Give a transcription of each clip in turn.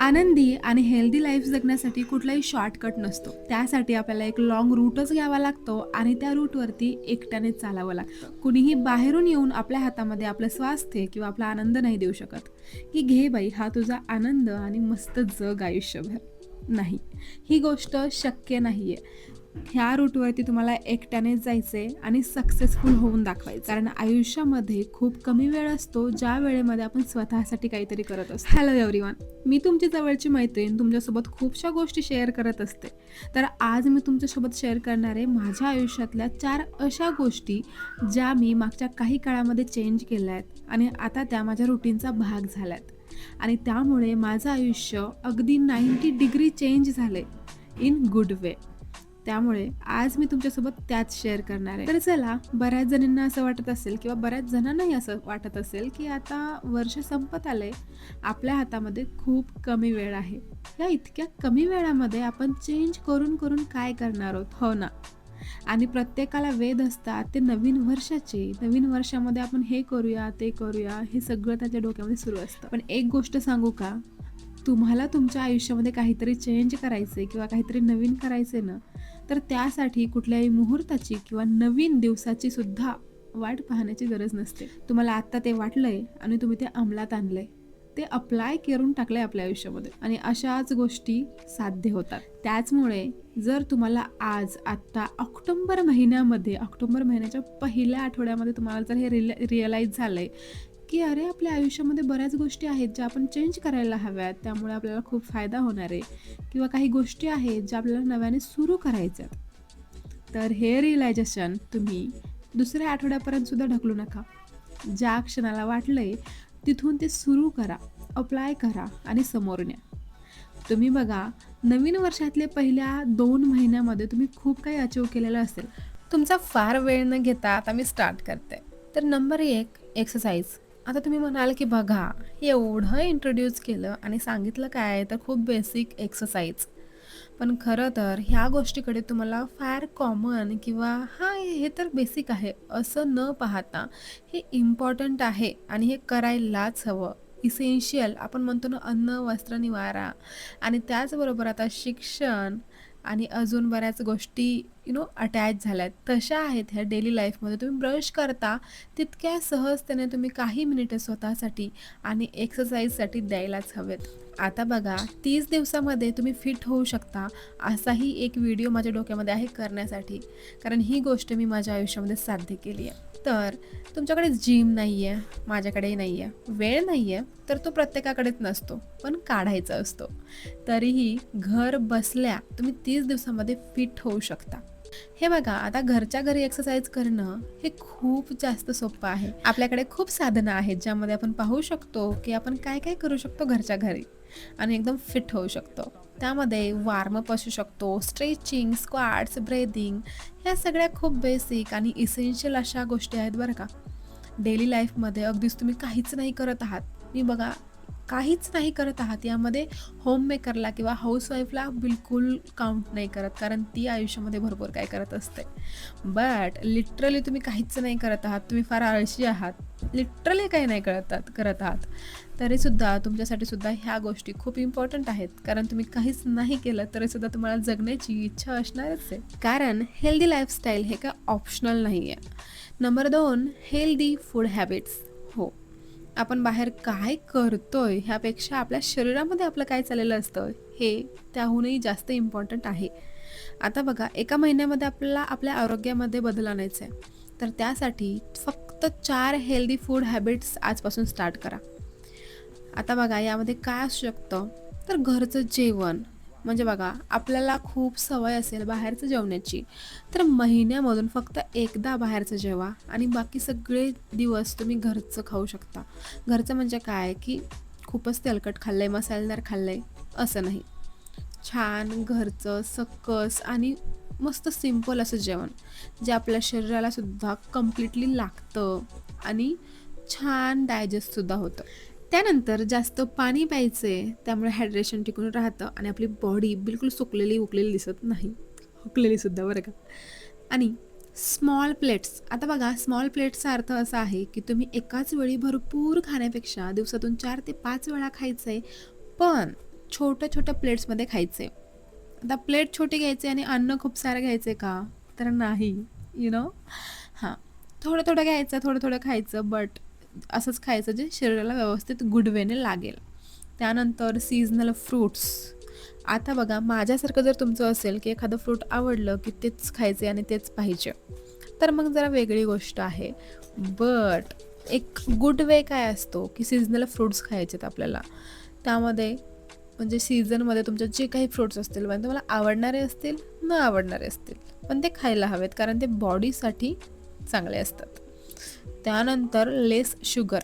आनंदी आणि healthy life जगण्यासाठी कुठलाही शॉर्टकट नसतो. त्यासाठी आपल्याला एक लॉंग रूटच घ्यावा लागतो आणि त्या रूटवरती एकट्याने चालावं लागतं. कुणीही बाहेरून येऊन आपल्या हातामध्ये आपलं स्वास्थ्य किंवा आपला आनंद नाही देऊ शकत. की घे बाई हा तुझा आनंद आणि मस्त जग आयुष्यभर. नाही. ही गोष्ट शक्य नाही आहे ह्या रूटवरती तुम्हाला एकट्याने जायचं आहे आणि सक्सेसफुल होऊन दाखवायचं कारण आयुष्यामध्ये खूप कमी वेळ असतो ज्या वेळेमध्ये आपण स्वतःसाठी काहीतरी करत असतो. हॅलो एव्हरीवन मी तुमची जवळची मैत्रीण तुमच्यासोबत खूपशा गोष्टी शेअर करत असते. तर आज मी तुमच्यासोबत शेअर करणार आहे माझ्या आयुष्यातल्या चार अशा गोष्टी ज्या मी मागच्या काही काळामध्ये चेंज केल्या आहेत आणि आता त्या माझ्या रुटीनचा भाग झाल्यात. आणि त्यामुळे माझं आयुष्य अगदी नाईंटी डिग्री चेंज झाले इन गुड वे त्यामुळे आज मी तुमच्यासोबत त्याच शेअर करणार आहे. तर चला बऱ्याच जणींना असं वाटत असेल किंवा बऱ्याच जणांनाही असं वाटत असेल की आता वर्ष संपत आलंय आपल्या हातामध्ये खूप कमी वेळ आहे. या इतक्या कमी वेळामध्ये आपण चेंज करून करून काय करणार आहोत? हो ना. आणि प्रत्येकाला वेध असतात ते नवीन वर्षाचे. नवीन वर्षामध्ये आपण हे करूया ते करूया हे सगळं त्याच्या डोक्यामध्ये सुरू असतं. पण एक गोष्ट सांगू का? तुम्हाला तुमच्या आयुष्यामध्ये काहीतरी चेंज करायचे किंवा काहीतरी नवीन करायचे ना तर त्यासाठी कुठल्याही मुहूर्ताची किंवा नवीन दिवसाची सुद्धा वाट पाहण्याची गरज नसते. तुम्हाला आत्ता ते वाटलंय आणि तुम्ही ते अंमलात आणलंय. ते अप्लाय करून टाकलंय आपल्या आयुष्यामध्ये आणि अशाच गोष्टी साध्य होतात. त्याचमुळे जर तुम्हाला आज आत्ता ऑक्टोंबर महिन्यामध्ये ऑक्टोंबर महिन्याच्या पहिल्या आठवड्यामध्ये तुम्हाला जर हे रिल रिअलाईज झालंय की अरे आपल्या आयुष्यामध्ये बऱ्याच गोष्टी आहेत ज्या आपण चेंज करायला हव्यात. त्यामुळे आपल्याला खूप फायदा होणार आहे. किंवा काही गोष्टी आहेत ज्या आपल्याला नव्याने सुरू करायच्या तर हे रिअलायझेशन तुम्ही दुसऱ्या आठवड्यापर्यंत सुद्धा ढकलू नका. ज्या क्षणाला वाटलंय तिथून ते सुरू करा अप्लाय करा आणि समोर न्या. तुम्ही बघा नवीन वर्षातले पहिल्या दोन महिन्यामध्ये तुम्ही खूप काही अचीव केलेलं असेल. तुमचा फार वेळ न घेता आता मी स्टार्ट करते. तर नंबर एक एक्सरसाइज आता तुम्ही म्हणाल की बघा एवढं इंट्रोड्यूस केलं आणि सांगितलं काय तर खूप बेसिक एक्सरसाइज पण खरं तर ह्या गोष्टीकडे तुम्हाला फार कॉमन किंवा हां हे तर बेसिक आहे. असं न पाहता हे इम्पॉर्टंट आहे आणि हे करायलाच हवं. इसेन्शियल आपण म्हणतो ना अन्न वस्त्र निवारा. आणि त्याचबरोबर आता शिक्षण आणि अजून बऱ्याच गोष्टी यु नो अटॅच झाल्यात. तशा आहेत ह्या डेली लाईफमध्ये तुम्ही ब्रश करता तितक्या सहजतेने तुम्ही काही मिनिटे स्वतःसाठी आणि एक्सरसाइजसाठी द्यायलाच हवेत. आता बघा तीस दिवसामध्ये तुम्ही फिट होऊ शकता असाही एक व्हिडिओ माझ्या डोक्यामध्ये आहे करण्यासाठी. कारण ही गोष्ट मी माझ्या आयुष्यामध्ये साध्य केली आहे. तर तुमच्याकडे जिम नाही आहे माझ्याकडेही नाही आहे वेळ नाही आहे तर तो प्रत्येकाकडेच नसतो. पण काढायचा असतो. तरीही घर बसल्या तुम्ही तीस दिवसामध्ये फिट होऊ शकता. हे बघा आता घरच्या घरी एक्सरसाइज करणं हे खूप जास्त सोपं आहे. आपल्याकडे खूप साधनं आहेत ज्यामध्ये आपण पाहू शकतो की आपण काय काय करू शकतो घरच्या घरी आणि एकदम फिट होऊ शकतो. त्यामध्ये वॉर्मअप असू शकतो स्ट्रेचिंग स्क्वाट्स ब्रेदिंग ह्या सगळ्या खूप बेसिक आणि इसेन्शियल अशा गोष्टी आहेत बरं का. डेली लाईफमध्ये अगदीच तुम्ही काहीच नाही करत आहात. मी बघा काहीच नाही करत आहात. यामध्ये होममेकरला किंवा हाऊसवाईफला बिलकुल काउंट नाही करत कारण ती आयुष्यामध्ये भरपूर काय करत असते. बट लिटरली तुम्ही काहीच नाही करत आहात. तुम्ही फार आळशी आहात. लिटरली काही नाही करत करत आहात. तरीसुद्धा तुमच्यासाठी सुद्धा ह्या गोष्टी खूप इम्पॉर्टंट आहेत. कारण तुम्ही काहीच नाही केलं तरीसुद्धा तुम्हाला जगण्याची इच्छा असणारच आहे. कारण हेल्दी लाईफस्टाईल हे काय ऑप्शनल नाही आहे नंबर दोन हेल्दी फूड हॅबिट्स हो. आपण बाहेर काय करतोय ह्यापेक्षा आपल्या शरीरामध्ये आपलं काय चाललेलं असतं हे त्याहूनही जास्त इम्पॉर्टंट आहे. आता बघा एका महिन्यामध्ये आपल्याला आपल्या आरोग्यामध्ये बदल आणायचं आहे तर त्यासाठी फक्त चार हेल्दी फूड हॅबिट्स आजपासून स्टार्ट करा. आता बघा यामध्ये काय असू शकतं? तर घरचं जेवण म्हणजे बघा आपल्याला खूप सवय असेल बाहेरचं जेवण्याची. तर महिन्यामधून फक्त एकदा बाहेरचं जेवा आणि बाकी सगळे दिवस तुम्ही घरचं खाऊ शकता. घरचं म्हणजे काय की खूपच तेलकट खाल्लं आहे मसालेदार खाल्लं आहे असं नाही. छान घरचं सकस आणि मस्त सिंपल असं जेवण जे आपल्या शरीराला सुद्धा कम्प्लिटली लागतं आणि छान डायजेस्टसुद्धा होतं. त्यानंतर जास्त पाणी प्यायचे त्यामुळे हायड्रेशन टिकून राहतं आणि आपली बॉडी बिलकुल सुकलेली उकलेली दिसत नाही. हुकलेलीसुद्धा बरं का. आणि स्मॉल प्लेट्स आता बघा स्मॉल प्लेट्सचा अर्थ असा आहे की तुम्ही एकाच वेळी भरपूर खाण्यापेक्षा दिवसातून चार ते पाच वेळा खायचं आहे पण छोट्या छोट्या प्लेट्समध्ये खायचं आहे आता प्लेट छोटी घ्यायचे आणि अन्न खूप सारं घ्यायचे का? तर नाही यु नो हां. थोडं थोडं घ्यायचं थोडं थोडं खायचं बट असंच खायचं जे शरीराला व्यवस्थित गुड वेने लागेल. त्यानंतर सीझनल फ्रूट्स आता बघा माझ्यासारखं जर तुमचं असेल की एखादं फ्रूट आवडलं की तेच खायचे आणि तेच पाहिजे तर मग जरा वेगळी गोष्ट आहे. बट एक गुड वे काय असतो की सीझनल फ्रूट्स खायचेत आपल्याला. त्यामध्ये म्हणजे सीझनमध्ये तुमचे जे काही फ्रूट्स असतील पण तुम्हाला आवडणारे असतील न आवडणारे असतील पण ते खायला हवेत कारण ते बॉडीसाठी चांगले असतात. त्यानंतर less sugar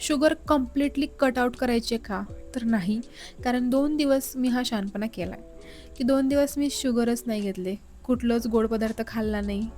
sugar completely cut out करायचे का? तर नाही. कारण दोन दिवस मी हा शानपणा केला आहे की दोन दिवस मी शुगरच नाही घेतले. कुठलंच गोड पदार्थ खाल्ला नाही.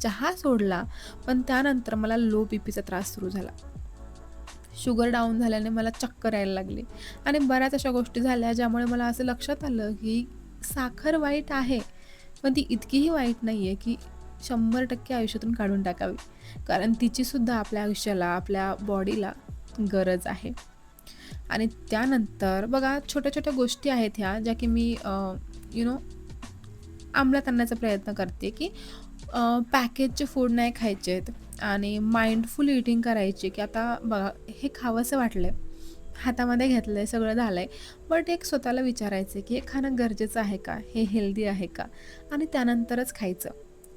चहा सोडला पण त्यानंतर मला लो बी पीचा त्रास सुरू झाला. शुगर डाऊन झाल्याने मला चक्कर यायला लागली. आणि बऱ्याच अशा गोष्टी झाल्या ज्यामुळे मला असं लक्षात आलं की साखर वाईट आहे. पण ती इतकीही वाईट नाही आहे की शंभर टक्के आयुष्यातून काढून टाकावी. कारण तिचीसुद्धा आपल्या आयुष्याला आपल्या बॉडीला गरज आहे. आणि त्यानंतर बघा छोट्या छोट्या गोष्टी आहेत ह्या ज्या की मी यु नो अंमलात आणण्याचा प्रयत्न करते की पॅकेजचे फूड नाही खायचे आहेत आणि माइंडफुल इटिंग करायची की आता बघा हे खावंसं वाटलं आहे हातामध्ये घेतलं आहे सगळं झालं आहे बट एक स्वतःला विचारायचं की हे खाणं गरजेचं आहे का? हे हेल्दी आहे का? आणि त्यानंतरच खायचं.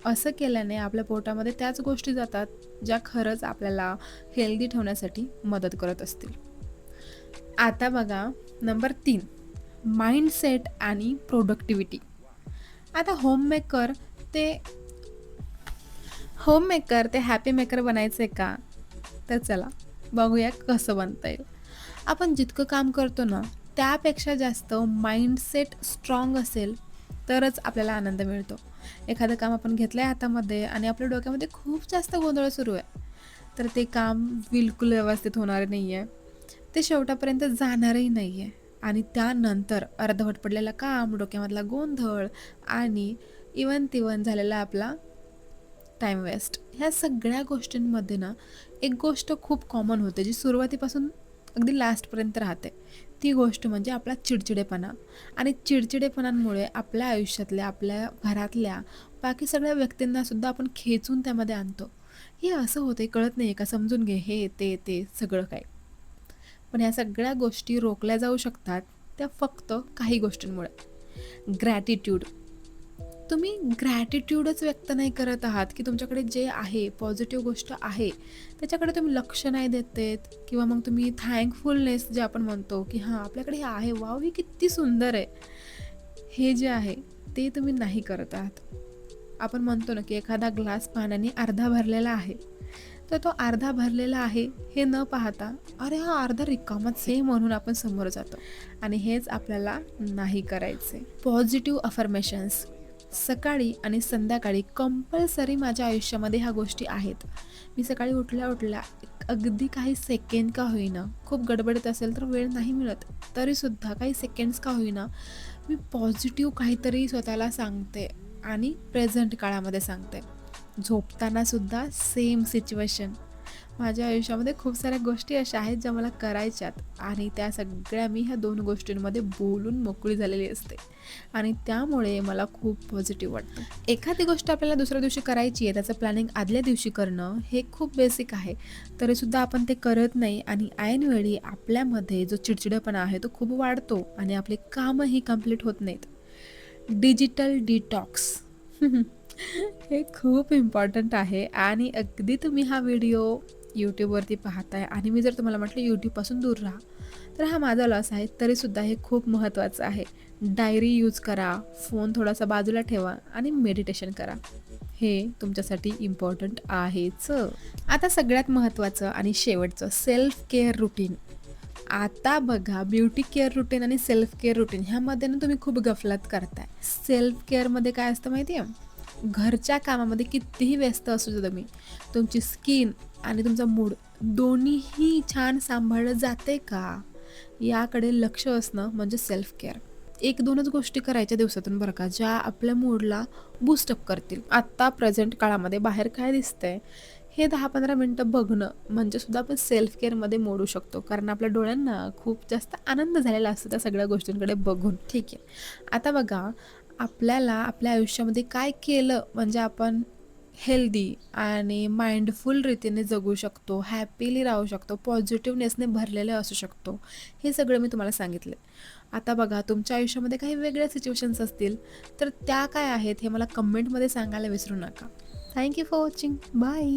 असं केल्याने आपल्या पोटामध्ये त्याच गोष्टी जातात ज्या खरंच आपल्याला हेल्दी ठेवण्यासाठी मदत करत असतील. आता बघा नंबर तीन माइंडसेट आणि प्रोडक्टिव्हिटी आता होममेकर ते होममेकर ते हॅपी मेकर बनायचं आहे का? तर चला बघूया कसं बनता येईल. आपण जितकं काम करतो ना त्यापेक्षा जास्त माइंडसेट स्ट्रॉंग असेल तरच आपल्याला आनंद मिळतो. एखादं काम आपण घेतलं आहे हातामध्ये आणि आपल्या डोक्यामध्ये खूप जास्त गोंधळ सुरू आहे तर ते काम बिलकुल व्यवस्थित होणार नाही आहे ते शेवटापर्यंत जाणारही नाही आहे आणि त्यानंतर अर्धवट पडलेलं काम डोक्यामधला गोंधळ आणि इवन तिवन झालेला आपला टाईम वेस्ट ह्या सगळ्या गोष्टींमध्ये ना एक गोष्ट खूप कॉमन होते जी सुरुवातीपासून अगदी लास्टपर्यंत राहते. ती गोष्ट म्हणजे आपला चिडचिडेपणा. आणि चिडचिडेपणांमुळे आपल्या आयुष्यातल्या आपल्या घरातल्या बाकी सगळ्या व्यक्तींनासुद्धा आपण खेचून त्यामध्ये आणतो. हे असं होतं कळत नाही का? समजून घे हे ते ते सगळं काय पण ह्या सगळ्या गोष्टी रोखल्या जाऊ शकतात त्या फक्त काही गोष्टींमुळे. ग्रॅटिट्यूड तुम्ही ग्रॅटिट्यूडच व्यक्त नाही करत आहात की तुमच्याकडे जे आहे पॉझिटिव्ह गोष्ट आहे त्याच्याकडे तुम्ही लक्ष नाही देत किंवा मग तुम्ही थँकफुलनेस जे आपण म्हणतो की हां आपल्याकडे हे आहे वाव ही किती सुंदर आहे. हे जे आहे ते तुम्ही नाही करत आहात. आपण म्हणतो ना की एखादा ग्लास पाण्याने अर्धा भरलेला आहे. तर तो अर्धा भरलेला आहे हे न पाहता अरे हा अर्धा रिकामाच हे म्हणून आपण समोर जातो. आणि हेच आपल्याला नाही करायचे पॉझिटिव्ह अफर्मेशन्स सकाळी आणि संध्याकाळी कंपल्सरी माझ्या आयुष्यामध्ये ह्या गोष्टी आहेत. मी सकाळी उठल्या उठल्या अगदी काही सेकंड का होईना खूप गडबडीत असेल तर वेळ नाही मिळत तरीसुद्धा काही सेकंड्स का होईना मी पॉझिटिव्ह काहीतरी स्वतःला सांगते आणि प्रेझेंट काळामध्ये सांगते. झोपतानासुद्धा सेम सिच्युएशन माझ्या आयुष्यामध्ये खूप साऱ्या गोष्टी अशा आहेत ज्या मला करायच्यात. आणि त्या सगळ्या मी ह्या दोन गोष्टींमध्ये बोलून मोकळी झालेली असते. आणि त्यामुळे मला खूप पॉझिटिव्ह वाटतं. एखादी गोष्ट आपल्याला दुसऱ्या दिवशी करायची आहे त्याचं प्लॅनिंग आदल्या दिवशी करणं हे खूप बेसिक आहे. तरीसुद्धा आपण ते करत नाही आणि ऐनवेळी आपल्यामध्ये जो चिडचिडेपणा आहे तो खूप वाढतो आणि आपले कामही कंप्लीट होत नाहीत. डिजिटल डिटॉक्स हे खूप इम्पॉर्टंट आहे. आणि अगदी तुम्ही हा व्हिडिओ यूट्यूबवरती पाहताय आणि मी जर तुम्हाला म्हटलं यूट्यूबपासून दूर राहा तर हा माझा लॉस आहे. तरीसुद्धा हे खूप महत्त्वाचं आहे. डायरी यूज करा फोन थोडासा बाजूला ठेवा आणि मेडिटेशन करा. हे तुमच्यासाठी इम्पॉर्टंट आहेच. आता सगळ्यात महत्त्वाचं आणि शेवटचं सेल्फ केअर रुटीन आता बघा ब्युटी केअर रुटीन आणि सेल्फ केअर रुटीन ह्यामध्ये ना तुम्ही खूप गफलत करताय. सेल्फ केअरमध्ये काय असतं माहिती आहे घरच्या कामामध्ये कितीही व्यस्त असू तुम्ही तुमची स्किन आणि तुमचा मूड दोन्हीही छान सांभाळलं जाते का? याकडे लक्ष असणं म्हणजे सेल्फ केअर एक दोनच गोष्टी करायच्या दिवसातून बरं का ज्या आपल्या मूडला बूस्टअप करतील. आत्ता प्रेझेंट काळामध्ये बाहेर काय दिसतंय हे दहा पंधरा मिनटं बघणं म्हणजे सुद्धा आपण सेल्फ केअरमध्ये मोडू शकतो. कारण आपल्या डोळ्यांना खूप जास्त आनंद झालेला असतो त्या सगळ्या गोष्टींकडे बघून. ठीक आहे. आता बघा आपल्याला आपल्या आयुष्यामध्ये काय केलं म्हणजे आपण हेल्दी आणि माइंडफुल रीतीने जगू शकतो हॅपीली राहू शकतो पॉझिटिव्हनेसने भरलेले असू शकतो हे सगळं मी तुम्हाला सांगितलं. आता बघा तुमच्या आयुष्यामध्ये काही वेगळ्या सिच्युएशन्स असतील तर त्या काय आहेत हे मला कमेंटमध्ये सांगायला विसरू नका. Thank you for watching bye